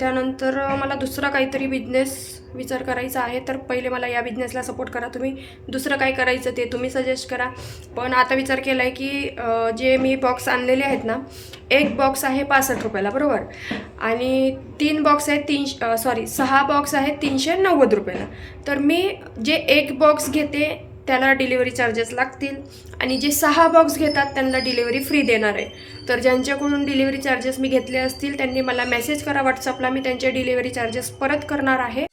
त्यानंतर मला दुसरा काहीतरी बिझनेस विचार करायचा आहे तर पहिले मला या बिझनेसला सपोर्ट करा तुम्ही. दुसरं काय करायचं ते तुम्ही सजेस्ट करा. पण आता विचार केला आहे की जे मी बॉक्स आणलेले आहेत ना एक बॉक्स आहे पासष्ट रुपयाला बरोबर? आणि तीन बॉक्स आहेत तीन सॉरी सहा बॉक्स आहेत तीनशे नव्वद रुपयाला. तर मी जे एक बॉक्स घेते त्याला डिलिव्हरी चार्जेस लागतील. आणि जे सहा बॉक्स घेतात त्यांना डिलिव्हरी फ्री देणार आहे. तर ज्यांच्याकडून डिलिव्हरी चार्जेस मी घेतले असतील त्यांनी मला मेसेज करा व्हॉट्सअपला मी त्यांचे डिलिव्हरी चार्जेस परत करणार आहे.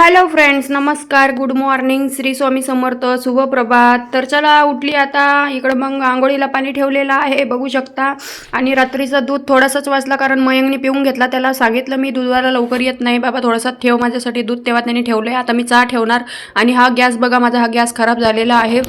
हॅलो फ्रेंड्स नमस्कार गुड मॉर्निंग श्री स्वामी समर्थ शुभ प्रभात. तर चला उठली आता. इकडं मग आंघोळीला पाणी ठेवलेलं आहे बघू शकता. आणि रात्रीचं दूध थोडंसंच वाचला कारण मयंकने पिऊन घेतला. त्याला सांगितलं मी दुधाला लवकर येत नाही. बाबा थोडासा ठेव माझ्यासाठी दूध. तेव्हा त्यांनी ठेवलं आहे आता मी चहा ठेवणार. आणि हा गॅस बघा माझा हा गॅस खराब झालेला आहे.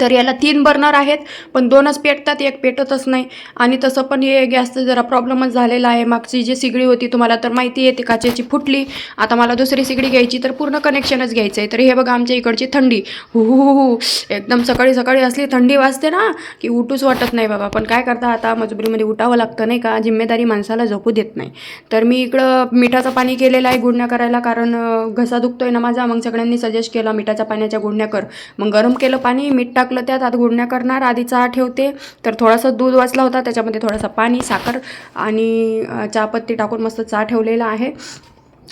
तर याला तीन बर्नर आहेत पण दोनच पेटतात एक पेटतच नाही. आणि तसं पण हे गॅसचं जरा प्रॉब्लेमच झालेला आहे. मागची जी सिगडी होती तुम्हाला तर माहिती आहे ती काचेची फुटली. आता मला दुसरी सिगडी घ्यायची तर पूर्ण कनेक्शनच घ्यायचं आहे तर हे बघा आमच्या इकडची थंडी. हु हु एकदम सकाळी सकाळी असली थंडी वाजते ना की उठूच वाटत नाही बाबा. पण काय करता आता मजबुरीमध्ये उठावं लागतं नाही का? जिम्मेदारी माणसाला झोपू देत नाही. तर मी इकडं मिठाचं पाणी केलेलं आहे गुडण्या करायला कारण घसा घसा दुखतोय ना माझा. मग सगळ्यांनी सजेस्ट केला मिठाच्या पाण्याच्या गुडण्या कर. मग गरम केलं पाणी मीठ टाकलं त्यात आत गुडण्या करणार. आधी चहा ठेवते. तर थोडासा दूध वाचला होता. त्याच्यामध्ये थोडासा पाणी साखर आणि चहापत्ती टाकून मस्त चहा ठेवलेला आहे.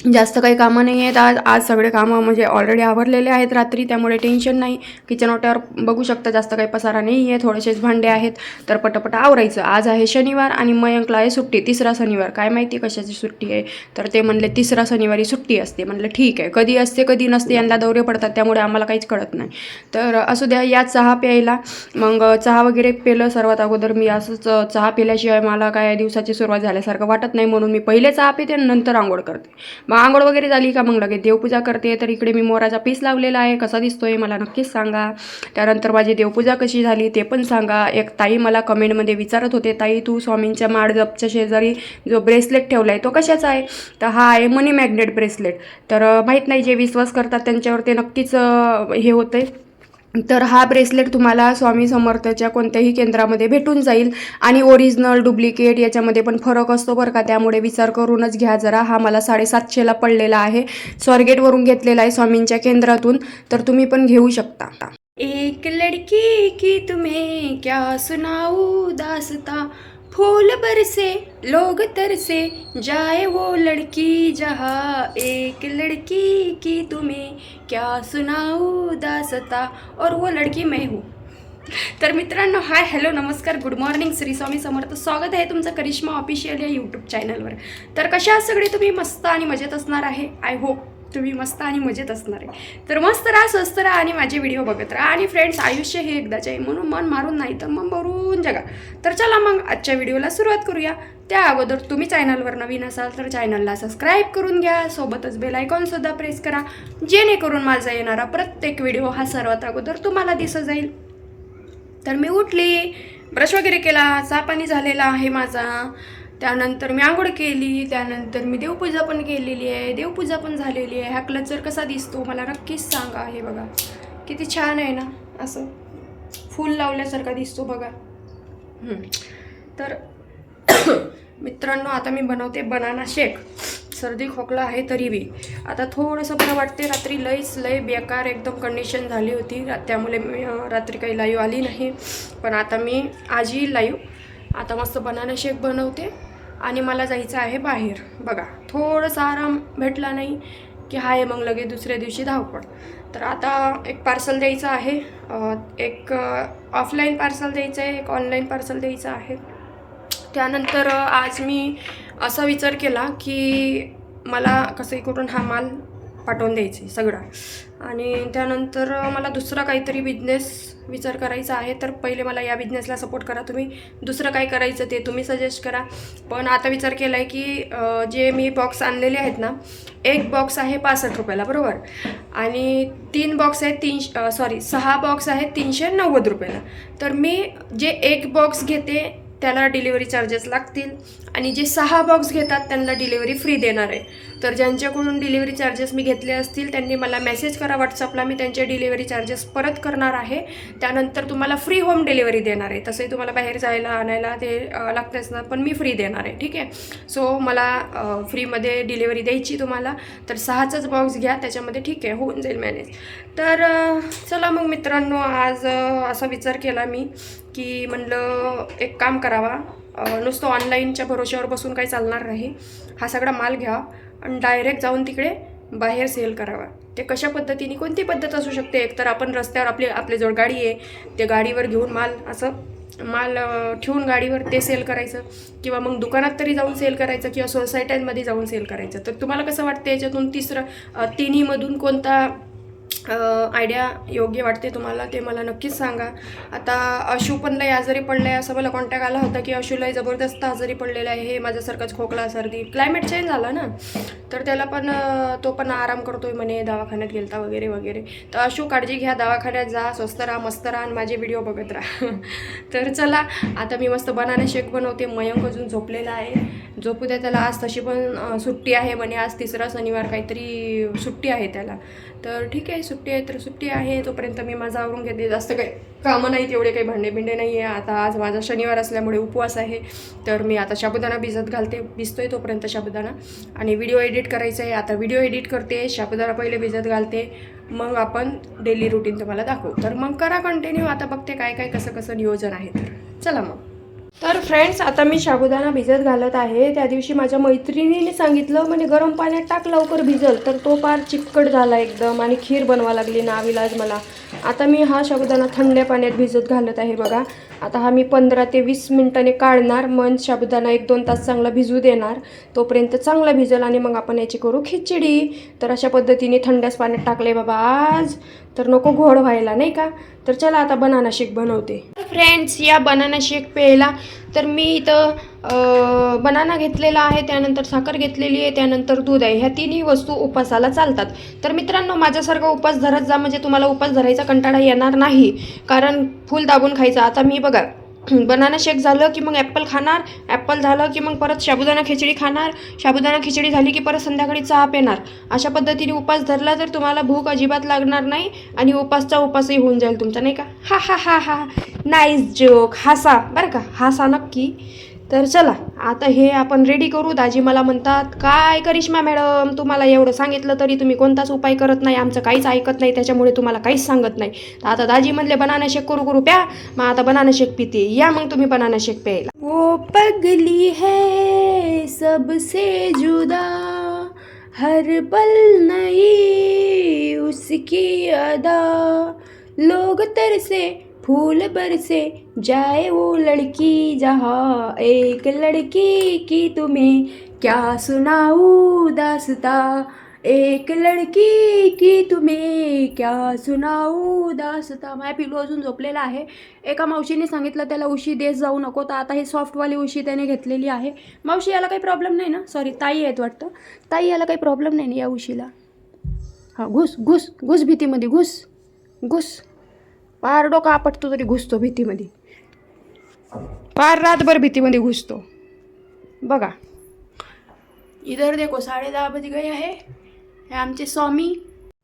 जास्त काही कामं नाही आहेत. आज आज सगळे कामं म्हणजे ऑलरेडी आवरलेले आहेत रात्री त्यामुळे टेन्शन नाही. किचन ओट्यावर बघू शकता जास्त काही पसारा नाही आहे थोडेसेच भांडे आहेत. तर पटापट आवरायचं. आज आहे शनिवार आणि मयंकला आहे सुट्टी. तिसरा शनिवार. काय माहिती कशाची सुट्टी आहे? तर ते म्हणले तिसरा शनिवारी सुट्टी असते. म्हणलं ठीक आहे. कधी असते कधी नसते यांना दौरे पडतात. त्यामुळे आम्हाला काहीच कळत नाही. तर असू द्या या चहा प्यायला. मग चहा वगैरे पेलं सर्वात अगोदर. मी असंच चहा पिल्याशिवाय मला काय दिवसाची सुरुवात झाल्यासारखं वाटत नाही. म्हणून मी पहिले चहा पिते आणि नंतर आंघोळ करते. मग आंघोळ वगैरे झाली का? मग लगेच देवपूजा करते. तर इकडे मी मोराचा पीस लावलेला आहे. कसा दिसतोय मला नक्कीच सांगा. त्यानंतर माझी देवपूजा कशी झाली ते पण सांगा. एक ताई मला कमेंटमध्ये विचारत होते ताई तू स्वामींच्या माळजपच्या शेजारी जो ब्रेसलेट ठेवला आहे तो कशाचा आहे? तर हा आहे मनी मॅग्नेट ब्रेसलेट तर माहीत नाही जे विश्वास करतात त्यांच्यावर ते नक्कीच हे होतं तर हा ब्रेसलेट तुम्हाला स्वामी समर्थच्या कोणत्याही केंद्रामध्ये भेटून जाईल. आणि ओरिजिनल डुप्लिकेट याच्यामध्ये पण फरक असतो बरं का. त्यामुळे विचार करूनच घ्या जरा. हा मला साडेसातशेला पडलेला आहे. स्वारगेटवरून घेतलेला आहे स्वामींच्या केंद्रातून. तर तुम्ही पण घेऊ शकता. एक लड़की की तुम्हें? क्या सुनाऊ दासता? फूल बरसे लोग तरसे जाए वो लड़की जहाँ एक लड़की की तुम्हें क्या सुनाऊ दासता और वो लड़की मैं हूँ। तर मित्रांनो हाय हॅलो नमस्कार गुड मॉर्निंग श्री स्वामी समर्थ. स्वागत आहे तुमचं करिश्मा ऑफिशियल या यूट्यूब चॅनलवर तर कशा सगळे? तुम्ही मस्त आणि मजेत असणार आहे. आय होप तुम्ही मस्त आणि मजेत असणार आहे. तर मस्त राहा स्वस्त राहा आणि माझे व्हिडिओ बघत राहा. आणि फ्रेंड्स आयुष्य हे एकदाच आहे. म्हणून मन मारून नाही तर मन भरून जगा. तर चला मग आजच्या व्हिडिओला सुरुवात करूया. त्या अगोदर तुम्ही चॅनलवर नवीन असाल तर चॅनलला सबस्क्राईब करून घ्या. सोबतच बेल आयकॉनसुद्धा प्रेस करा. जेणेकरून माझा येणारा प्रत्येक व्हिडिओ हा सर्वात अगोदर तुम्हाला दिसत जाईल. तर मी उठली ब्रश वगैरे केला चहा पाणी झालेला आहे माझा. त्यानंतर मी आंघोळ केली त्यानंतर मी देवपूजा पण केलेली आहे देवपूजा पण झालेली आहे. हा क्लचर कसा दिसतो मला नक्कीच सांगा हे बघा. किती छान आहे ना असं फूल लावल्यासारखा दिसतो बघा. तर मित्रांनो आता मी बनवते बनाना शेक. सर्दी खोकला आहे तरी बी. आता थोडंसं मला वाटते रात्री लईच लय बेकार एकदम कंडिशन झाली होती. त्यामुळे मी रात्री काही लाईव्ह आली नाही. पण आता मी आज येईल लाईव्ह आता मस्त बनाना शेक बनवते. आणि मला जायचं आहे बाहेर. बघा थोडंसं आराम भेटला नाही की हाय मग लगेच दुसऱ्या दिवशी धावपळ. तर आता एक पार्सल द्यायचं आहे. एक ऑफलाईन पार्सल द्यायचं आहे एक ऑनलाईन पार्सल द्यायचं आहे. त्यानंतर आज मी असा विचार केला की मला कसंही करून हा माल पाठवून द्यायची सगळा. आणि त्यानंतर मला दुसरा काहीतरी बिझनेस विचार करायचा आहे तर पहिले मला या बिझनेसला सपोर्ट करा. तुम्ही दुसरं काय करायचं ते तुम्ही सजेस्ट करा. पण आता विचार केला आहे की जे मी बॉक्स आणलेले आहेत ना एक बॉक्स आहे पासष्ट रुपयाला बरोबर? आणि तीन बॉक्स आहेत तीनशे सॉरी सहा बॉक्स आहेत तीनशे नव्वद रुपयाला. तर मी जे एक बॉक्स घेते त्याला डिलिव्हरी चार्जेस लागतील. आणि जे सहा बॉक्स घेतात त्यांना डिलिव्हरी फ्री देणार आहे. तर ज्यांच्याकडून डिलिव्हरी चार्जेस मी घेतले असतील त्यांनी मला मेसेज करा व्हॉट्सअपला मी त्यांचे डिलिव्हरी चार्जेस परत करणार आहे. त्यानंतर तुम्हाला फ्री होम डिलिव्हरी देणार आहे. तसंही तुम्हाला बाहेर जायला आणायला ते लागतेच ना पण मी फ्री देणार आहे. ठीक आहे? सो मला फ्रीमध्ये डिलिव्हरी द्यायची तुम्हाला. तर सहाचाच बॉक्स घ्या. त्याच्यामध्ये ठीक आहे होऊन जाईल मॅनेज तर चला मग मित्रांनो आज असा विचार केला मी. की म्हणलं एक काम करावा. नुसतं ऑनलाईनच्या भरोश्यावर बसून काही चालणार नाही. हा सगळा माल घ्या आणि डायरेक्ट जाऊन तिकडे बाहेर सेल करावा. ते कशा पद्धतीने कोणती पद्धत असू शकते? एकतर आपण रस्त्यावर आपली आपल्याजवळ गाडी आहे ते गाडीवर घेऊन माल असं माल ठेवून गाडीवर ते सेल करायचं. किंवा मग दुकानात तरी जाऊन सेल करायचं किंवा सोसायट्यांमध्ये जाऊन सेल करायचं. तर तुम्हाला कसं वाटतं याच्यातून तिसरं तिन्हीमधून कोणता आयडिया योग्य वाटते तुम्हाला ते मला नक्कीच सांगा. आता अशू पण लय आजारी पडलं आहे असं मला कॉन्टॅक्ट आला होता की अशू जबरदस्त आजारी पडलेला आहे हे माझ्यासारखंच खोकला सर्दी क्लायमेट चेंज झाला ना. तर त्याला पण तो पण आराम करतोय म्हणे दवाखान्यात गेलता वगैरे वगैरे. तर अशू काळजी घ्या दवाखान्यात जा स्वस्त राहा मस्त राहा आणि माझे व्हिडिओ बघत राहा. तर चला आता मी मस्त बनाना शेक बनवते मयंक अजून झोपलेला आहे. झोपू द्या त्याला. आज तशी पण सुट्टी आहे म्हणे. आज तिसरा शनिवार काहीतरी सुट्टी आहे त्याला. तर ठीक आहे सुट्टी आहे तर सुट्टी आहे. तोपर्यंत मी माझा आवरून घेते. जास्त काही कामं नाहीत एवढे काही भांडे बिंडे नाही आहे आता आज माझा शनिवार असल्यामुळे उपवास आहे. तर मी आता शाबुदाना भिजत घालते भिजतो आहे तोपर्यंत शाबुदाना आणि व्हिडिओ एडिट करायचा आहे. आता व्हिडिओ एडिट करते शाबुदाना पहिले भिजत घालते. मग आपण डेली रुटीन तुम्हाला दाखवू. तर मग करा कंटिन्यू आता बघते काय काय कसं कसं नियोजन आहे तर. चला मग. तर फ्रेंड्स आता मी साबुदाणा भिजत घालत आहे. त्या दिवशी माझ्या मैत्रिणीने सांगितलं म्हणजे गरम पाण्यात टाक लवकर भिजल. तर तो पार चिकट झाला एकदम आणि खीर बनवा लागली नाविलाज मला. आता मी हा साबुदाणा थंड पाण्यात भिजत घालत आहे बघा. आता हा मी पंधरा ते वीस मिनटाने काढणार. मन साबुदाणा एक दोन तास चांगला भिजू देणार. तोपर्यंत चांगला भिजल आणि मग आपण याची करू खिचडी. तर अशा पद्धतीने थंड्याच पाण्यात टाकले बाबा आज. तर नको घोड व्हायला नाही का? तर चला आता बनाना शेक बनवते. फ्रेंड्स या बनाना शेक प्यायला तर मी इथं बनाना घेतलेला आहे त्यानंतर साखर घेतलेली आहे त्यानंतर दूध आहे. ह्या तिन्ही वस्तू उपासाला चालतात. तर मित्रांनो माझ्यासारखा उपास धरत जा म्हणजे तुम्हाला उपास धरायचा कंटाळा येणार नाही. कारण फुल दाबून खायचा. आता मी बघा बनाना शेक झालं की मग ॲप्पल खाणार ॲप्पल झालं की मग परत साबुदाणा खिचडी खाणार साबुदाणा खिचडी झाली की परत संध्याकाळी चहा पेणार. अशा पद्धतीने उपास धरला तर तुम्हाला भूक अजिबात लागणार नाही आणि उपासचा उपासही होऊन जाईल तुमचा नाही का? हा हा हा हा नाईस जोक हसा. बरं का? हसा नक्की. तर चला आता हे आपण रेडी करू. दाजी मला म्हणतात काय करिश्मा मॅडम तुम्हाला एवढं सांगितलं तरी तुम्ही कोणताच उपाय करत नाही. आमचं काहीच ऐकत नाही त्याच्यामुळे तुम्हाला काहीच सांगत नाही. तर आता दाजी म्हणले बनाना शेक करू करू प्या. मग आता बनाना शेक पिते. या मग तुम्ही बनाना शेक प्यायला. वो पगली है सबसे जुदा हर पल नई उसकी अदा। लोग तरसे फूल बरसे जाए वो लड़की जहाँ एक लड़की की तुम्हें क्या सुनाऊँ दासता? एक लड़की की तुम्हें क्या सुनाऊ दासता? माझ्या पिलू अजून झोपलेला आहे. एका मावशीने सांगितलं त्याला उशी देत जाऊ नको तर आता ही सॉफ्टवाली उशी त्याने घेतलेली आहे. मावशी याला काही प्रॉब्लेम नाही ना? सॉरी ताई आहेत वाटतं. ताई याला काही प्रॉब्लेम नाही ना या उशीला? हां घुस घुस घुस भीतीमध्ये घुस घुस. पार डोका आपटतो तरी घुसतो भीतीमध्ये. पार रातभर भीतीमध्ये घुसतो. बघा. इधर देखो साडे दहा बजे गए आहे हे आमचे स्वामी?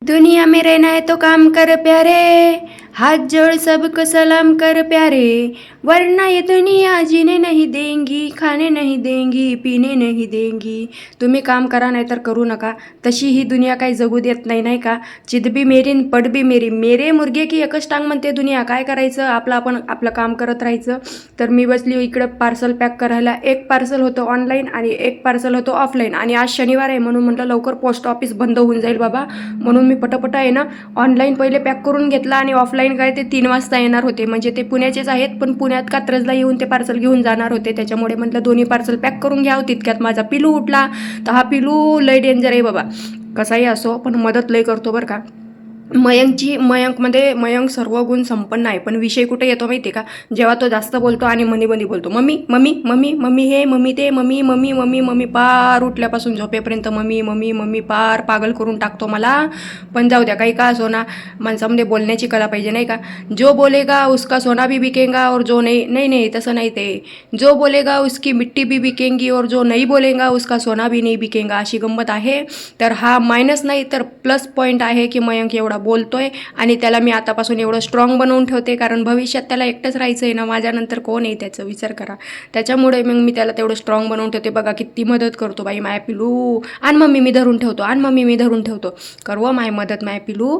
दुनिया में रहना है तो काम कर प्यारे। हाथ जोड़ सबको सलाम कर प्यारे। वरना ये दुनिया जीने नहीं देंगी खाने नहीं देंगी पीने नहीं देंगी। तुम्ही काम करा नाही तर करू नका। तशी ही दुनिया काही जगू देत नाही नाही का? चिदबी मेरीन न पडबी मेरी। मेरे मुर्गे की एकच टांग म्हणते दुनिया काय करायचं? आपलं आपण आपलं काम करत राहायचं. तर मी बसली हो इकडं पार्सल पॅक करायला. एक पार्सल होतं ऑनलाईन आणि एक पार्सल होतं ऑफलाईन आणि आज शनिवार आहे म्हणून म्हटलं लवकर पोस्ट ऑफिस बंद होऊन जाईल बाबा. म्हणून मी पटापट आहे ना ऑनलाईन पहिले पॅक करून घेतला आणि ऑफलाईन काय ते तीन वाजता येणार होते. म्हणजे ते पुण्याचेच आहेत पण पुण्यात कात्रजला येऊन ते पार्सल घेऊन जाणार होते. त्याच्यामुळे म्हटलं दोन्ही पार्सल पॅक करून घ्यावं हो, तितक्यात माझा पिलू उठला. तर हा पिलू लय डेंजर आहे बाबा. कसाही असो पण मदत लय करतो बरं का. मयंकची मयंकमध्ये मयंक सर्व गुण संपन्न आहे. पण विषय कुठे येतो माहिती आहे का? जेव्हा तो जास्त बोलतो आणि मनी मनी बोलतो. मम्मी मम्मी मम्मी मम्मी हे मम्मी ते मम्मी मम्मी मम्मी मम्मी पार उठल्यापासून झोपेपर्यंत मम्मी मम्मी मम्मी पार पागल करून टाकतो मला. पण जाऊ द्या काही का असो ना माणसामध्ये बोलण्याची कला पाहिजे नाही का? जो बोलेगा उसका सोना भी बिकेगा और जो नाही नाही नाही तसं नाही ते. जो बोलेगा उसकी मिट्टी भी बिकेंगी और जो नहीं बोलेगा उसका सोना भी नाही बिकेगा अशी गंमत आहे. तर हा मायनस नाही तर प्लस पॉईंट आहे की मयंक एवढा बोलतो आहे आणि त्याला मी आतापासून एवढं स्ट्रॉंग बनवून ठेवते कारण भविष्यात त्याला एकटंच राहायचं आहे ना माझ्यानंतर कोण आहे त्याचं विचार करा. त्याच्यामुळे मग मी त्याला तेवढं स्ट्रॉंग बनवून ठेवते. बघा किती मदत करतो बाई माया पिलू. आणि मम्मी मी धरून ठेवतो. आणि मम्मी मी धरून ठेवतो. करव हो माय मदत माय पिलू.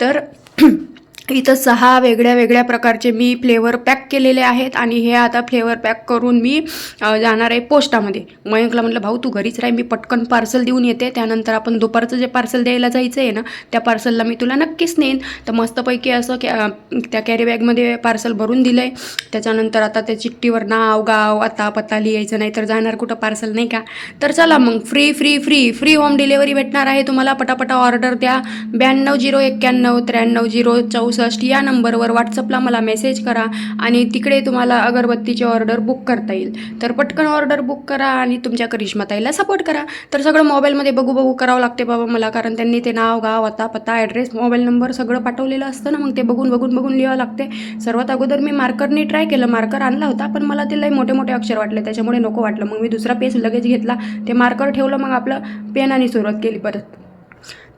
तर इथं सहा वेगळ्या वेगळ्या प्रकारचे मी फ्लेवर पॅक केलेले आहेत आणि हे आता फ्लेवर पॅक करून मी जाणार आहे पोस्टामध्ये. मयंकला म्हटलं भाऊ तू घरीच राही मी पटकन पार्सल देऊन येते. त्यानंतर आपण दुपारचं जे पार्सल द्यायला जायचं आहे ना त्या पार्सलला मी तुला नक्कीच नेईन. तर मस्तपैकी असं कॅ त्या कॅरीबॅगमध्ये पार्सल भरून दिलं आहे त्याच्यानंतर आता त्या चिठ्ठीवर नाव गाव आता पत्ता लिहायचं नाही तर जाणार कुठं पार्सल नाही का? तर चला मग free free free free home delivery भेटणार आहे. तुम्हाला पटापटा ऑर्डर द्या. ब्याण्णव झिरो एक्क्याण्णव त्र्याण्णव झिरो चौसष्ट या नंबरवर व्हॉट्सअपला मला मेसेज करा आणि तिकडे तुम्हाला अगरबत्तीची ऑर्डर बुक करता येईल. तर पटकन ऑर्डर बुक करा आणि तुमच्या करिश्माताईला सपोर्ट करा. तर सगळं मोबाईलमध्ये बघू बघू करावं लागते बाबा मला कारण त्यांनी ते नाव गाव आता पत्ता ॲड्रेस मोबाईल नंबर सगळं पाठवलेलं असतं ना. मग ते बघून बघून बघून लिहावं लागते. सर्वात अगोदर मी मार्करने ट्राय केलं. मार्कर आणला होता पण मला ते लई मोठे मोठे अक्षर वाटले. त्याच्यामुळे नको वाटलं. मग मी दुसरा पेज लगेच घेतला. ते मार्कर ठेवलं मग आपलं पेनाने सुरुवात केली परत.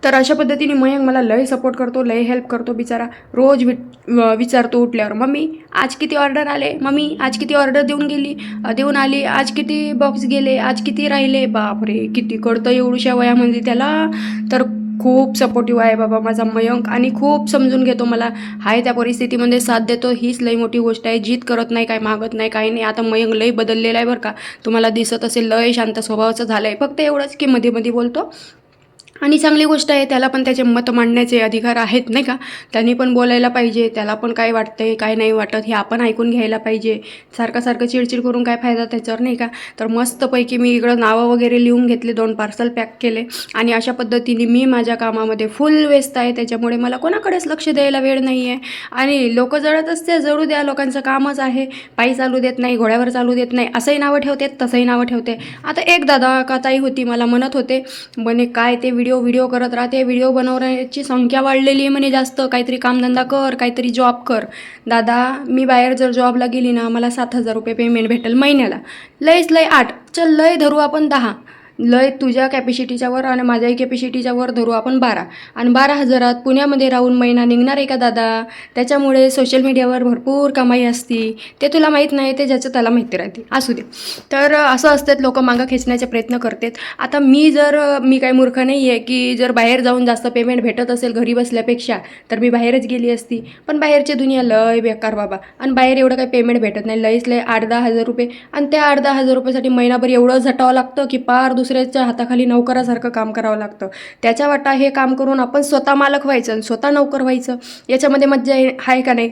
तर अशा पद्धतीने मयंक मला लय सपोर्ट करतो लय हेल्प करतो बिचारा. रोज वि विचारतो उठल्यावर मम्मी आज किती ऑर्डर आले? मम्मी आज किती ऑर्डर देऊन गेली? देऊन आली आज किती बॉक्स गेले? आज किती राहिले? बापरे किती कळतं एवढ्याशा वयामध्ये म्हणजे त्याला? तर खूप सपोर्टिव्ह आहे बाबा माझा मयंक आणि खूप समजून घेतो मला. हाय त्या परिस्थितीमध्ये साथ देतो. हीच लई मोठी गोष्ट आहे. जीत करत नाही काय मागत नाही काही नाही. आता मयंक लई बदललेला आहे बरं का. तुम्हाला दिसत असेल लय शांत स्वभावाचं झालं आहे फक्त एवढंच की मध्ये मध्ये बोलतो. आणि चांगली गोष्ट आहे त्याला पण त्याचे मत मांडण्याचे अधिकार आहेत नाही का? त्यांनी पण बोलायला पाहिजे त्याला पण काय वाटतंय काय नाही वाटत हे आपण ऐकून घ्यायला पाहिजे. सारखं सारखं चिडचिड करून काय फायदा त्याच्यावर नाही का? तर मस्तपैकी मी इकडं नावं वगैरे लिहून घेतले दोन पार्सल पॅक केले. आणि अशा पद्धतीने मी माझ्या कामामध्ये फुल व्यस्त आहे त्याच्यामुळे मला कोणाकडेच लक्ष द्यायला वेळ नाही आहे आणि लोक जळत असते जळू द्या लोकांचं कामच आहे. पायी चालू देत नाही घोड्यावर चालू देत नाही असंही नावं ठेवते तसंही नावं ठेवते. आता एक दादा का ताई होती मला म्हणत होते म्हणे काय ते व्हिडिओ व्हिडिओ करत राहते. व्हिडिओ बनवण्याची संख्या वाढलेली आहे म्हणे जास्त. काहीतरी कामधंदा कर काहीतरी जॉब कर. दादा मी बाहेर जर जॉबला गेली ना मला सात हजार रुपये पेमेंट भेटेल महिन्याला. लयच लय आठ. चल लय धरू आपण दहा. लय तुझ्या कॅपॅसिटीच्या वर आणि माझ्याही कॅपॅसिटीच्या वर धरू आपण बारा. आणि बारा हजारात पुण्यामध्ये राहून महिना निघणार आहे का दादा? त्याच्यामुळे सोशल मीडियावर भरपूर कमाई असती. ते तुला माहीत नाही ते ज्याचं त्याला माहिती राहते. असू दे. तर असं असतात लोक मागं खेचण्याचे प्रयत्न करतात. आता मी जर मी काही मूर्ख नाही आहे की जर बाहेर जाऊन जास्त पेमेंट भेटत असेल घरी बसल्यापेक्षा तर मी बाहेरच गेली असती. पण बाहेरची दुनिया लय बेकार बाबा. आणि बाहेर एवढं काही पेमेंट भेटत नाही. लईच लय आठ दहा हजार रुपये. आणि त्या आठ दहा हजार रुपयासाठी महिनाभर एवढं झटावं लागतं की पार दुसऱ्याच्या हाताखाली नोकरासारखं काम करावं लागतं. त्याच्या वाटा हे काम करून आपण स्वतः मालक व्हायचं आणि स्वतः नोकर व्हायचं. याच्यामध्ये मज्जा आहे का नाही?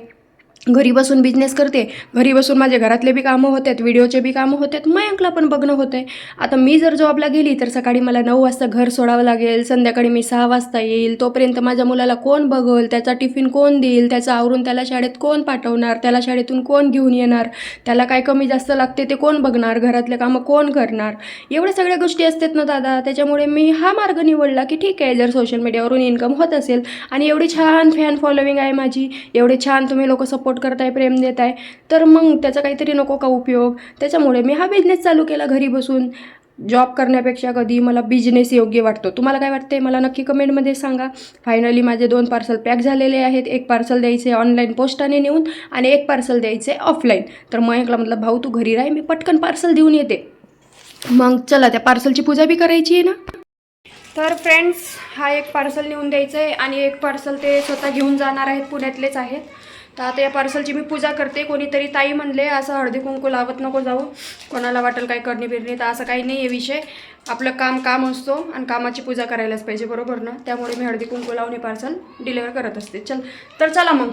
घरी बसून बिझनेस करते घरी बसून माझे घरातले बी कामं होतात व्हिडिओचे बी कामं होतात मयंकला पण बघणं होतं आहे आता मी जर जॉबला गेली तर सकाळी मला नऊ वाजता घर सोडावं लागेल संध्याकाळी मी सहा वाजता येईल तोपर्यंत माझ्या मुलाला कोण बघल त्याचा टिफिन कोण देईल त्याचं आवरून त्याला शाळेत कोण पाठवणार त्याला शाळेतून कोण घेऊन येणार त्याला काय कमी जास्त लागते ते कोण बघणार घरातले कामं कोण करणार? एवढ्या सगळ्या गोष्टी असतात ना दादा त्याच्यामुळे मी हा मार्ग निवडला की ठीक आहे जर सोशल मीडियावरून इन्कम होत असेल आणि एवढी छान फॅन फॉलोविंग आहे माझी एवढे छान तुम्ही लोक सपोर्ट करताय प्रेम देत आहे तर मग त्याचा काहीतरी नको का उपयोग? त्याच्यामुळे मी हा बिझनेस चालू केला घरी बसून. जॉब करण्यापेक्षा कधी मला बिझनेस योग्य वाटतो. तुम्हाला काय वाटते मला नक्की कमेंटमध्ये सांगा. फायनली माझे दोन पार्सल पॅक झालेले आहेत. एक पार्सल द्यायचे ऑनलाईन पोस्टाने नेऊन आणि एक पार्सल द्यायचे ऑफलाईन तर मयंकला म्हटलं भाऊ तू घरी राह मी पटकन पार्सल देऊन येते. मग चला त्या पार्सलची पूजा बी करायची आहे ना? तर फ्रेंड्स हा एक पार्सल नेऊन द्यायचं आहे आणि एक पार्सल ते स्वतः घेऊन जाणार आहेत पुण्यातलेच आहेत. तर आता या पार्सलची मी पूजा करते. कोणीतरी ताई म्हणले असं हळदी कुंकू लावत नको जाऊ. कोणाला वाटेल काय करणी बिरणी तर असं काही नाही आहे विषय. आपलं काम काम असतो आणि कामाची पूजा करायलाच पाहिजे बरोबर ना? त्यामुळे मी हळदी कुंकू लावून हे पार्सल डिलिव्हर करत असते. चल तर चला मग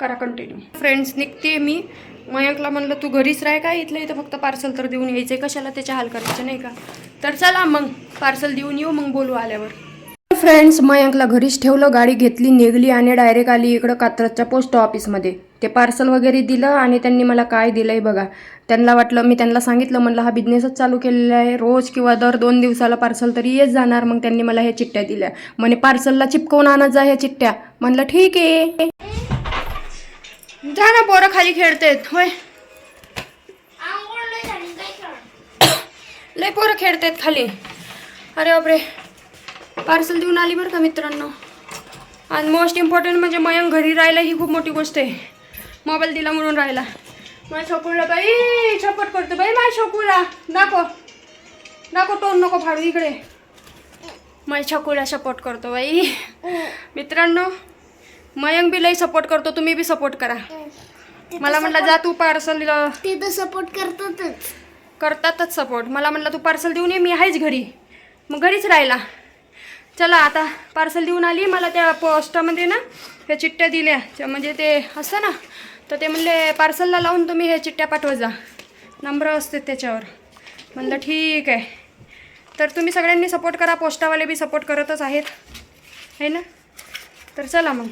करा कंटिन्यू फ्रेंड्स निघते मी. मयंकला म्हणलं तू घरीच राह का? इथलं इथं फक्त पार्सल तर देऊन यायचं आहे कशाला त्याच्या हाल करायचे नाही का? तर चला मग पार्सल देऊन येऊ मग बोलू आल्यावर. फ्रेंड्स मयंकला घरीच ठेवलं गाडी घेतली निघली आणि डायरेक्ट आली इकडं कात्रजच्या पोस्ट ऑफिसमध्ये ते पार्सल वगैरे दिलं आणि त्यांनी मला काय दिलं आहे बघा. त्यांना वाटलं मी त्यांना सांगितलं म्हणलं हा बिझनेसच चालू केलेला आहे. रोज किंवा दर दोन दिवसाला पार्सल तरी येत जाणार. मग त्यांनी मला ह्या चिठ्ठ्या दिल्या. म्हणे पार्सलला चिपकवून आणत जा ह्या चिठ्ठ्या. म्हणलं ठीक आहे. जा ना पोरं खाली खेळतेत. होय. लय पोरं खेळतायत खाली. अरे बापरे. पार्सल देऊन आली बरं का मित्रांनो. आणि मोस्ट इम्पॉर्टंट म्हणजे मयंक घरी राहिला ही खूप मोठी गोष्ट आहे. मोबाईल दिला म्हणून राहिला. माझ्या छोकूला बाई छपट करतो बाई माझ्या छोकूला दाखव दाखव टोन नको फाडू इकडे. माझ्या छकूला सपोर्ट करतो बाई. मित्रांनो मयंक बी लई सपोर्ट करतो तुम्ही बी सपोर्ट करा. मला म्हटलं जा तू पार्सल ते तर सपोर्ट करतातच. करतातच सपोर्ट मला म्हटलं तू पार्सल देऊन ये मी आहेच घरी. मग घरीच राहिला. चला आता पार्सल देऊन आली मला त्या पोस्टामध्ये ना ह्या चिठ्ठ्या दिल्या. म्हणजे ते असतं ना तर ते म्हणले पार्सलला लावून तुम्ही ह्या चिठ्ठ्या पाठवत जा. नंबर असते त्याच्यावर. म्हणलं ठीक आहे. तर तुम्ही सगळ्यांनी सपोर्ट करा पोस्टावाले बी सपोर्ट करतच आहेत. है ना? तर चला मग.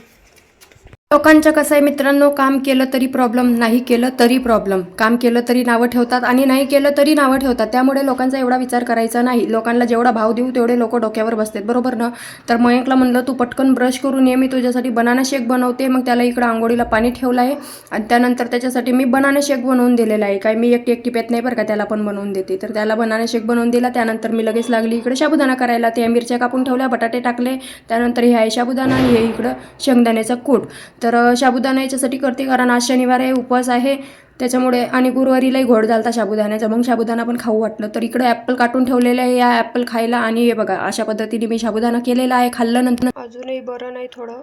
लोकांच्या कसं आहे मित्रांनो काम केलं तरी प्रॉब्लेम नाही केलं तरी प्रॉब्लेम काम केलं तरी नावं ठेवतात आणि नाही केलं तरी नावं ठेवतात. त्यामुळे लोकांचा एवढा विचार करायचा नाही. लोकांना जेवढा भाव देऊ तेवढे लोक डोक्यावर बसतात. बरोबर ना? तर मयंकला म्हणलं तू पटकन ब्रश करून ये. मी तुझ्यासाठी बनाना शेक बनवते. मग त्याला इकडं आंघोळीला पाणी ठेवलं आहे. आणि त्यानंतर त्याच्यासाठी मी बनाना शेक बनवून दिलेला आहे. काय? मी एकटी एकटी पेत नाही बरं का त्याला पण बनवून देते. तर त्याला बनाना शेक बनवून दिला. त्यानंतर मी लगेच लागली इकडे साबुदाणा करायला. त्या मिरच्या कापून ठेवल्या बटाटे टाकले. त्यानंतर हे आहे साबुदाणा आणि हे इकडं शेंगदाण्याचा कूट. तर साबुदाणा याच्यासाठी करते कारण आज शनिवार आहे उपवास आहे. त्याच्यामुळे आणि गुरुवारीलाही घोड झालता साबुदाण्याचा मग साबुदाणा पण खाऊ वाटलं. तर इकडं ॲपल काटून ठेवलेलं आहे. या ॲपल खायला आणि हे बघा अशा पद्धतीने मी साबुदाणा केलेला आहे. खाल्लं नंतर अजूनही बरं नाही थोडं.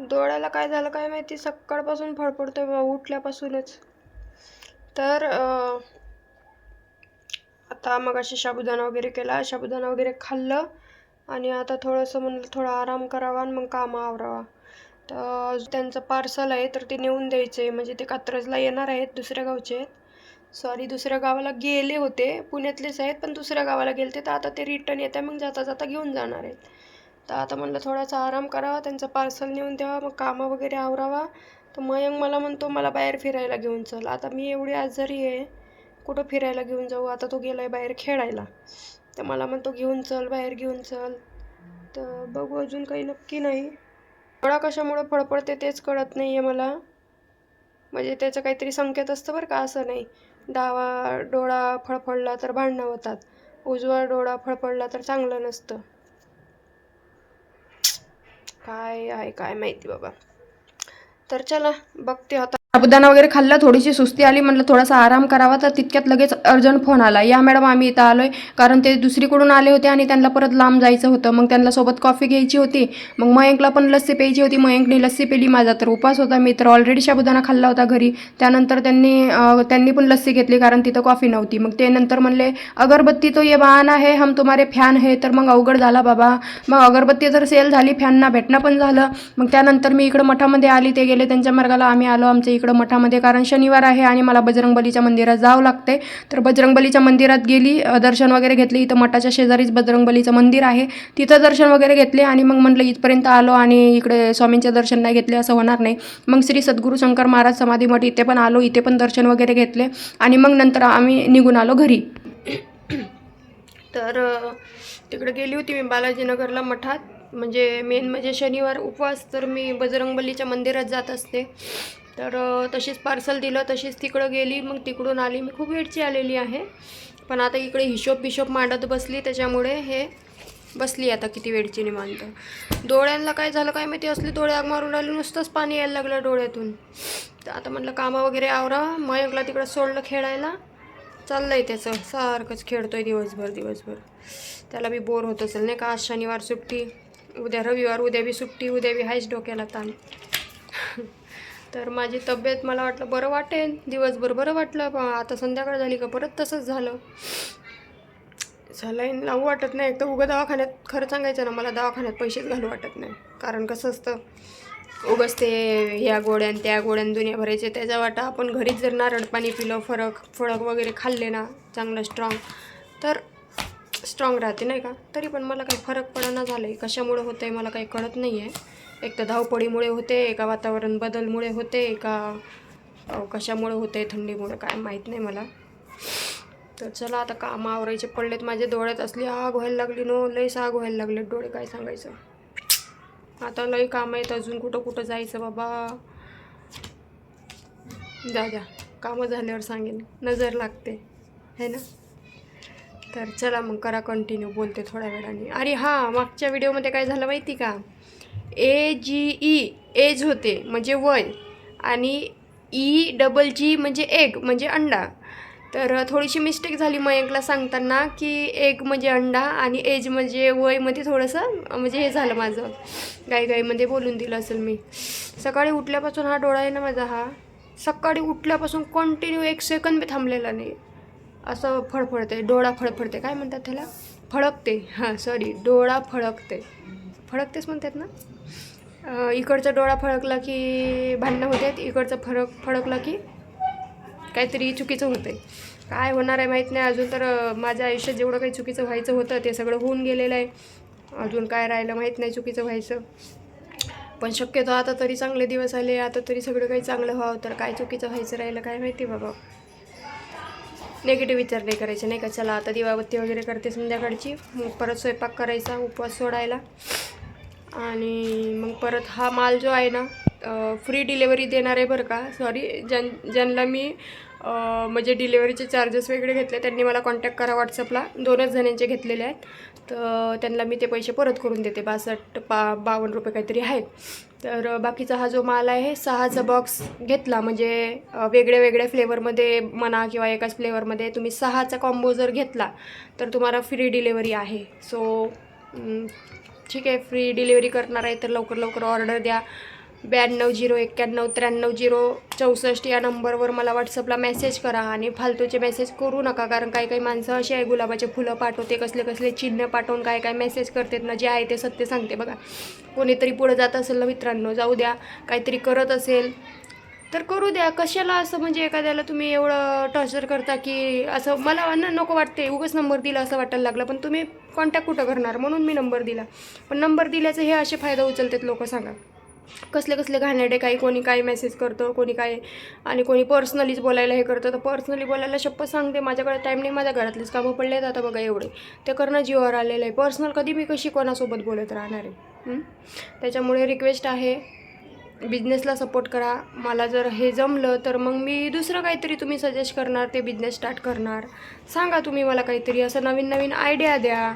डोळ्याला काय झालं काय माहिती? सकाळपासून फडफडतोय बा उठल्यापासूनच. तर आता मग अशी साबुदाणा वगैरे केला. साबुदाणा वगैरे खाल्लं. आणि आता थोडंसं म्हणलं थोडा आराम करावा आणि मग कामं आवरावा. तर त्यांचं पार्सल आहे तर ते नेऊन द्यायचं. आहे म्हणजे ते कात्रजला येणार आहेत दुसऱ्या गावचे. आहेत सॉरी दुसऱ्या गावाला गेले होते. पुण्यातलेच आहेत पण दुसऱ्या गावाला गेले तर आता ते रिटर्न येत आहे मग जाता जाता घेऊन जाणार आहेत. तर आता म्हणलं थोडासा आराम करावा. त्यांचं पार्सल नेऊन द्यावा. मग कामं वगैरे आवरावा. तर मयंक मला म्हणतो मला बाहेर फिरायला घेऊन चल. आता मी एवढी आजारी आहे. कुठं फिरायला घेऊन जाऊ? आता तो गेला आहे बाहेर खेळायला. तर मला म्हणतो घेऊन चल बाहेर घेऊन चल. तर बघू अजून काही नक्की नाही. डोळा कशामुळं फळफळते तेच कळत नाही आहे मला. म्हणजे त्याचं काहीतरी संकेत असतं बरं का असं नाही. डावा डोळा फळफळला तर भांडणं होतात. उजवा डोळा फळफळला तर चांगलं नसतं. काय आहे काय माहिती बाबा. तर चला बघते आता. साबुदाणा वगैरे खाल्ला थोडीशी सुस्ती आली म्हटलं थोडासा आराम करावा तर तितक्यात लगेच अर्जंट फोन आला. या मॅडम आम्ही इथं आलोय. कारण ते दुसरीकडून आले होते आणि त्यांना परत लांब जायचं होतं. मग त्यांना सोबत कॉफी घ्यायची होती. मग मयंकला पण लस्सी प्यायची होती. मयंकने लस्सी पिली. माझा तर उपास होता. मी तर ऑलरेडी साबुदाणा खाल्ला होता घरी. त्यानंतर त्यांनी त्यांनी पण लस्सी घेतली कारण तिथं कॉफी नव्हती. मग ते नंतर म्हणले अगरबत्ती तो ये वाहन आहे हम तुम्हारे फॅन आहे तर मग अवघड झाला बाबा. मग अगरबत्ती जर सेल झाली फॅनना भेटणं पण झालं. मग त्यानंतर मी इकडं मठामध्ये आली. ते गेले त्यांच्या मार्गाला आम्ही आलो. आमच्या इकडं मठामध्ये कारण शनिवार आहे आणि मला बजरंगबलीच्या मंदिरात जावं लागते. तर बजरंगबलीच्या मंदिरात गेली दर्शन वगैरे घेतले. इथं मठाच्या शेजारीच बजरंगबलीचं मंदिर आहे. तिथं दर्शन वगैरे घेतले आणि मग म्हटलं इथपर्यंत आलो आणि इकडे स्वामींचे दर्शन नाही घेतले असं होणार नाही. मग श्री सद्गुरू शंकर महाराज समाधी मठ इथे पण आलो इथे पण दर्शन वगैरे घेतले आणि मग नंतर आम्ही निघून आलो घरी. तर तिकडे गेली होती मी बालाजीनगरला मठात. म्हणजे मेन म्हणजे शनिवार उपवास तर मी बजरंगबलीच्या मंदिरात जात असते. तर तशीच पार्सल दिलं तशीच तिकडं गेली मग तिकडून आली. मी खूप वेळची आलेली आहे. पण आता इकडे हिशोब बिशोब मांडत बसली त्याच्यामुळे हे बसली आता किती वेळची निवांत. डोळ्यांना काय झालं काय माहिती असली डोळे आग मारून राहिले नुसतंच पाणी यायला लागलं डोळ्यातून. तर आता म्हटलं कामं वगैरे आवरा. मयंकला तिकडं सोडलं खेळायला. चाललंय त्याचं. सारखंच खेळतोय दिवसभर दिवसभर. त्याला बी बोर होत असेल नाही का? आज शनिवार सुट्टी. उद्या रविवार उद्या बी सुट्टी उद्या बी हायच डोक्याला ताण. तर माझी तब्येत मला वाटलं बरं वाटेल. दिवसभर बरं वाटलं. पण आता संध्याकाळ झाली का परत तसंच झालं. सलाईन लावू वाटत नाही. एक तर उगं दवाखान्यात खरं सांगायचं ना मला दवाखान्यात पैसेच घालू वाटत नाही. कारण कसं असतं उगच ते ह्या गोड्यान त्या गोड्यान दुनिया भरायचे. त्याचा वाटा आपण घरीच जर नारळ पाणी पिलं फरक फळक वगैरे खाल्ले ना चांगलं स्ट्रॉंग तर स्ट्रॉंग राहते नाही का? तरी पण मला काही फरक पडना झालं आहे कशामुळं होतं आहे मला काही कळत नाही आहे एक तर धावपळीमुळे होते एका वातावरण बदलमुळे होते का कशामुळे होते थंडीमुळे काय माहीत नाही मला. तर चला आता कामं आवरायचे पडलेत माझे डोळ्यात असली आग व्हायला लागली नो लईच आग व्हायला लागले. डोळे काय सांगायचं? आता लई काम आहेत अजून कुठं कुठं जायचं बाबा? जा जा. कामं झाल्यावर सांगेन. नजर लागते. है ना? तर चला मग करा कंटिन्यू बोलते थोड्या वेळाने. अरे हां मागच्या व्हिडिओमध्ये काय झालं माहिती का? ए जी ई एज होते म्हणजे वय. आणि ई डबल जी म्हणजे एग म्हणजे अंडा. तर थोडीशी मिस्टेक झाली मयंकला सांगताना की एग म्हणजे अंडा आणि एज म्हणजे वयमध्ये थोडंसं म्हणजे हे झालं माझं. गाईगाईमध्ये बोलून दिलं असेल मी. सकाळी उठल्यापासून हा डोळा आहे ना माझा हा. सकाळी उठल्यापासून कंटिन्यू एक सेकंद बी थांबलेला नाही. असं फडफडते डोळा फडफडते काय म्हणतात त्याला? फडकते. हां सॉरी डोळा फडकते. फडकतेच म्हणतात ना? इकडचा डोळा फडकला की भांडणं होतात इकडचा फरक फडकला की काहीतरी चुकीचं होतं आहे काय होणार आहे माहीत नाही. अजून तर माझ्या आयुष्यात जेवढं काही चुकीचं व्हायचं होतं ते सगळं होऊन गेलेलं आहे. अजून काय राहिलं माहीत नाही चुकीचं व्हायचं. पण शक्यतो आता तरी चांगले दिवस आले आता तरी सगळं काही चांगलं व्हावं तर काय चुकीचं व्हायचं राहिलं काय माहिती बाबा. नेगेटिव्ह विचार नाही करायचे नाही का? चला आता दिवाबत्ती वगैरे करते संध्याकाळची. मग परत स्वयंपाक करायचा उपवास सोडायला. आणि मग परत हा माल जो आहे ना फ्री डिलेवरी देणार आहे बरं का? सॉरी ज्यां ज्यांना मी म्हणजे डिलेवरीचे चार्जेस वेगळे घेतले त्यांनी मला कॉन्टॅक्ट करा व्हॉट्सअपला दोनच जणांचे घेतलेले आहेत. तर त्यांना मी ते पैसे परत करून देते. बासष्ट पा बावन्न रुपये काहीतरी आहेत. तर बाकीचा हा जो माल आहे सहाचा बॉक्स घेतला. म्हणजे वेगळ्या वेगळ्या फ्लेवरमध्ये म्हणा किंवा एकाच फ्लेवरमध्ये तुम्ही सहाचा कॉम्बो जर घेतला तर तुम्हाला फ्री डिलेवरी आहे. सो ठीक आहे फ्री डिलिव्हरी करणार आहे तर लवकर लवकर ऑर्डर द्या. ब्याण्णव झिरो एक्क्याण्णव त्र्याण्णव झिरो चौसष्ट या नंबरवर मला व्हॉट्सअपला मेसेज करा आणि फालतूचे मेसेज करू नका कारण काही काही माणसं अशी आहे गुलाबाचे फुलं पाठवते कसले कसले चिन्ह पाठवून काय काय मेसेज करतात ना जे आहे ते सत्य सांगते बघा. कोणीतरी पुढं जात असेल ना मित्रांनो जाऊ द्या. काहीतरी करत असेल तर करू द्या. कशाला असं म्हणजे एखाद्याला तुम्ही एवढं टॉर्चर करता की असं मला ना नको वाटते. उगाच नंबर दिला असं वाटायला लागलं. पण तुम्ही कॉन्टॅक्ट कुठं करणार? म्हणून मी नंबर दिला. पण नंबर दिल्याचं हे असे फायदा उचलतात लोक सांगा. कसले कसले घाणेरडे काही कोणी काय मेसेज करतं कोणी काय आणि कोणी पर्सनलीच बोलायला हे करतं. तर पर्सनली बोलायला शप्प सांगते. माझ्याकडे टाईम नाही. माझ्या घरातलेच कामं पडले आहेत आता बघा एवढे. ते करणं जीवावर आलेलं आहे. पर्सनल कधी मी कशी कोणासोबत बोलत राहणार आहे? त्याच्यामुळे रिक्वेस्ट आहे. बिझनेसला सपोर्ट करा. मला जर हे जमलं तर मग मी दुसरं काहीतरी तुम्ही सजेस्ट करणार ते बिझनेस स्टार्ट करणार. सांगा तुम्ही मला काहीतरी असं नवीन नवीन आयडिया द्या.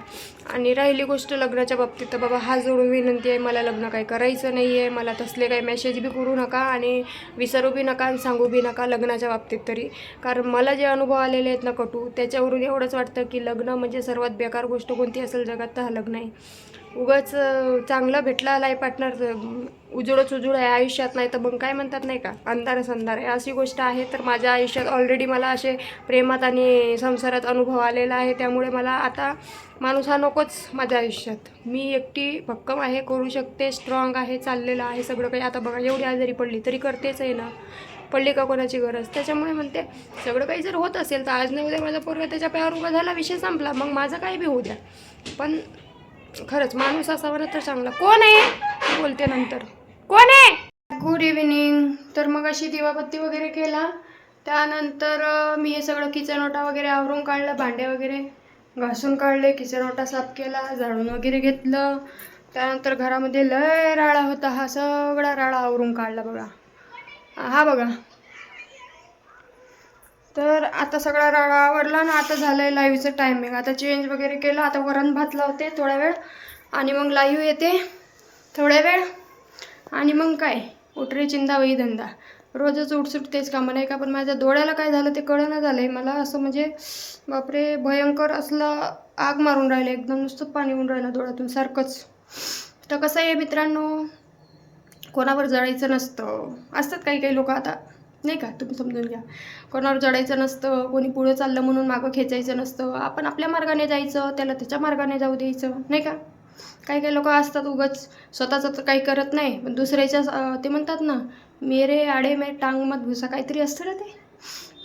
आणि राहिली गोष्ट लग्नाच्या बाबतीत तर बाबा हा जोडून विनंती आहे मला लग्न काही करायचं नाही आहे मला तसले काही मेसेज बी करू नका आणि विसरू बी नका आणि सांगू बी नका लग्नाच्या बाबतीत तरी. कारण मला जे अनुभव आलेले आहेत ना कटू त्याच्यावरून एवढंच वाटतं की लग्न म्हणजे सर्वात बेकार गोष्ट कोणती असेल जगात तर हा लग्न आहे. उगाच चांगलं चांगला भेटला लाईफ पार्टनर उजळच उजळ आहे आयुष्यात नाही तर मग काय म्हणतात नाही का? अंधारच अंधार आहे. अशी गोष्ट आहे तर माझ्या आयुष्यात ऑलरेडी मला असे प्रेमात आणि संसारात अनुभव आलेला आहे. त्यामुळे मला आता माणूस हा नकोच माझ्या आयुष्यात. मी एकटी भक्कम आहे करू शकते स्ट्रॉंग आहे चाललेलं आहे सगळं काही. आता बघा एवढी आजारी पडली तरी करतेच आहे ना. पडली का कोणाची गरज? त्याच्यामुळे म्हणते सगळं काही जर होत असेल तर आज नाही उद्या माझा पोरगा त्याच्या पायावर उभा झाला विषय संपला मग माझं काही बी होऊ द्या. पण खरंच माणूस असावा ना तर चांगला. कोण आहे? बोलते नंतर. कोण आहे? गुड इव्हिनिंग तर मग अशी दिवाबत्ती वगैरे केला. त्यानंतर मी हे सगळं किचन ओटा वगैरे आवरून काढलं भांडे वगैरे घासून काढले किचन ओटा साफ केला झाडून वगैरे घेतलं. त्यानंतर घरामध्ये लय राळा होता. हा सगळा राळा आवरून काढला बघा. हा बघा. तर आता सगळा राडा आवरला ना आता झालं आहे लाईव्हचं टायमिंग आता चेंज वगैरे केलं आता वरण भात लावते थोडा वेळ. आणि मग लाईव्ह येते थोड्या वेळ. आणि मग काय? उठरे चिंदा वही धंदा. रोजच उठसूट तेच कामं. नाही का पण माझ्या डोळ्याला काय झालं ते कळलं झालं आहे मला असं म्हणजे बापरे भयंकर असलं आग मारून राहिलं. एकदम नुसतं पाणी होऊन राहिलं डोळ्यातून सारखंच. तर कसं आहे मित्रांनो? कोणावर जळायचं नसतं. असतात काही काही लोक आता. नाही का? तुम्ही समजून घ्या. कोणावर जडायचं नसतं कोणी पुढं चाललं म्हणून मागं खेचायचं नसतं. आपण आपल्या मार्गाने जायचं त्याला त्याच्या मार्गाने जाऊ द्यायचं नाही का? काही काही लोक असतात उगाच स्वतःचं तर काही करत नाही पण दुसऱ्याच्या ते म्हणतात ना मेरे आडे मे टांग मत भुसा काहीतरी असतं ना ते?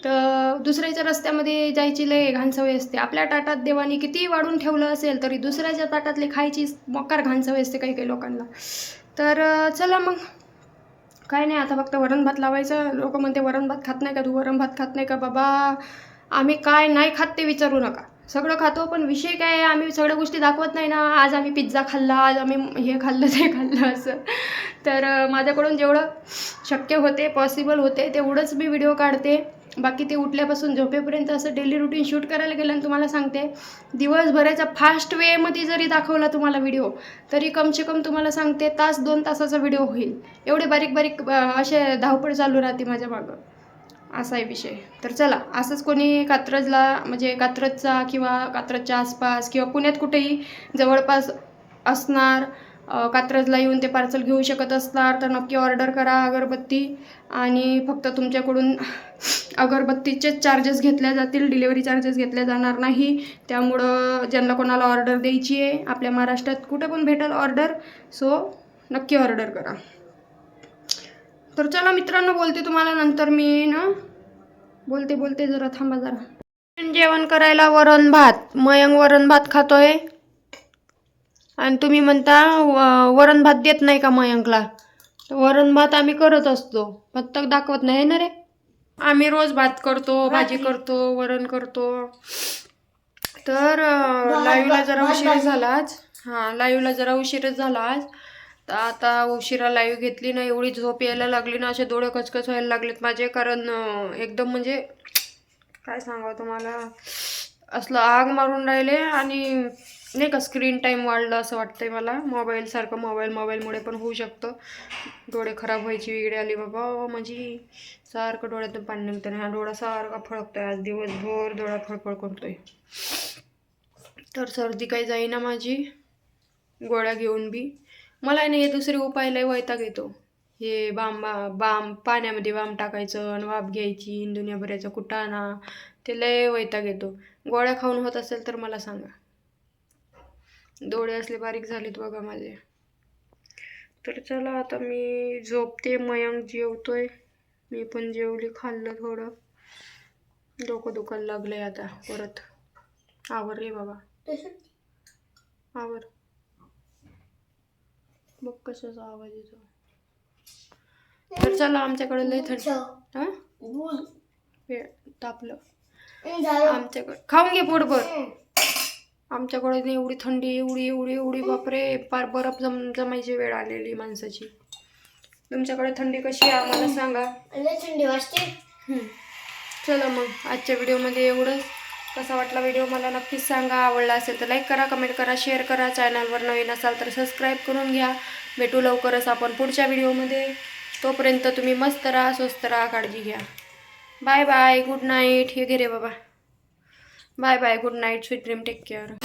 तर दुसऱ्याच्या रस्त्यामध्ये जायची लय घाण सवय असते. आपल्या ताटात देवानी कितीही वाढून ठेवलं असेल तरी दुसऱ्याच्या ताटातले खायची मकार घाण सवय असते काही काही लोकांना. तर चला मग. काय नाही आता फक्त वरण भात लावायचं. लोक म्हणते वरण भात खात नाही का तू? वरण भात खात नाही का बाबा? आम्ही काय नाही खात ते विचारू नका. सगळं खातो पण विषय काय आहे? आम्ही सगळ्या गोष्टी दाखवत नाही ना. आज आम्ही पिझ्झा खाल्ला आज आम्ही हे खाल्लं ते खाल्लं असं. तर माझ्याकडून जेवढं शक्य होते पॉसिबल होते तेवढंच मी व्हिडिओ काढते. बाकी ते उठल्यापासून झोपेपर्यंत असं डेली रुटीन शूट करायला गेलं आणि तुम्हाला सांगते दिवसभराच्या फास्ट वेमध्ये जरी दाखवला तुम्हाला व्हिडिओ तरी कमसे कम तुम्हाला सांगते तास दोन तासाचा व्हिडिओ होईल. एवढे बारीक बारीक असे धावपळ चालू राहते माझ्या मागं. असा आहे विषय. तर चला असंच कोणी कात्रजला म्हणजे कात्रजचा किंवा कात्रजच्या आसपास किंवा पुण्यात कुठेही जवळपास असणार कात्रजला येऊन ते पार्सल घेऊ शकत असणार तर नक्की ऑर्डर करा अगरबत्ती. आणि फक्त तुमच्याकडून अगरबत्तीचेच चार्जेस घेतल्या जातील डिलेवरी चार्जेस घेतले जाणार नाही. त्यामुळं ज्यांना कोणाला ऑर्डर द्यायची आहे आपल्या महाराष्ट्रात कुठे पण भेटेल ऑर्डर सो नक्की ऑर्डर करा. तर चला मित्रांनो बोलते तुम्हाला नंतर मी ना? बोलते बोलते जरा थांबा जरा. जेवण करायला वरण भात मयंग वरण भात खातोय. आणि तुम्ही म्हणता व- वरण भात देत नाही का मयंकला? तर वरण भात आम्ही करत असतो. फक्त दाखवत नाही ना रे? आम्ही रोज भात करतो भाजी करतो वरण करतो. तर लाईव्हला जरा उशीर झाला आज. हां लाईव्हला जरा उशीरच झाला आज. तर आता उशिरा लाईव्ह घेतली ना एवढी झोप यायला लागली ना असे डोळे कचकच व्हायला लागलेत माझे. कारण एकदम म्हणजे काय सांगावं तुम्हाला? असलं आग मारून राहिले आणि नाही का स्क्रीन टाईम वाढलं असं वाटतंय मला. मोबाईलसारखं मोबाईल मोबाईलमुळे पण होऊ शकतं. डोळे खराब व्हायची वेगळी आली बाबा. माझी सारखं डोळ्यातून पाणी निघतं आणि हा डोळा सारखा फळकतोय आज दिवसभर डोळा फळफळ करतोय. तर सर्दी काही जाईना माझी. गोळ्या घेऊन बी. मला नाही हे दुसरे उपाय लय वैताग येतो. हे बाम बाम पाण्यामध्ये बाम टाकायचं आणि वाफ घ्यायची दुनिया भरायचा कुटाणा. ते लय वैताग येतो. गोळ्या खाऊन होत असेल तर मला सांगा. डोळे असले बारीक झालेत बघा माझे. तर चला आता मी झोपते मयंक जेवतोय. मी पण जेवली खाल्लं थोडं. डोकं दुखायला लागलंय आता परत. आवर रे बाबा. आवर. बघ कशाचा आवाज येतो तर चला आमच्याकडे लय थंड हा? तापलं. आमच्याकडे खाऊन घे पोटभर. आमच्याकडे एवढी थंडी एवढी एवढी एवढी बापरे. पार बरफ जम जमायची वेळ आलेली माणसाची. तुमच्याकडे थंडी कशी आहे? आम्हाला सांगा. थंडी वाजते. चला मग आजच्या व्हिडिओमध्ये एवढंच. कसा वाटला व्हिडिओ मला नक्कीच सांगा. आवडला असेल तर लाईक करा कमेंट करा शेअर करा. चॅनलवर नवीन असाल तर सबस्क्राईब करून घ्या. भेटू लवकरच आपण पुढच्या व्हिडिओमध्ये तोपर्यंत तुम्ही मस्त राहा स्वस्त राहा काळजी घ्या. बाय बाय गुड नाईट हे घे रे बाबा. Bye bye. Good night. Sweet dream. Take care.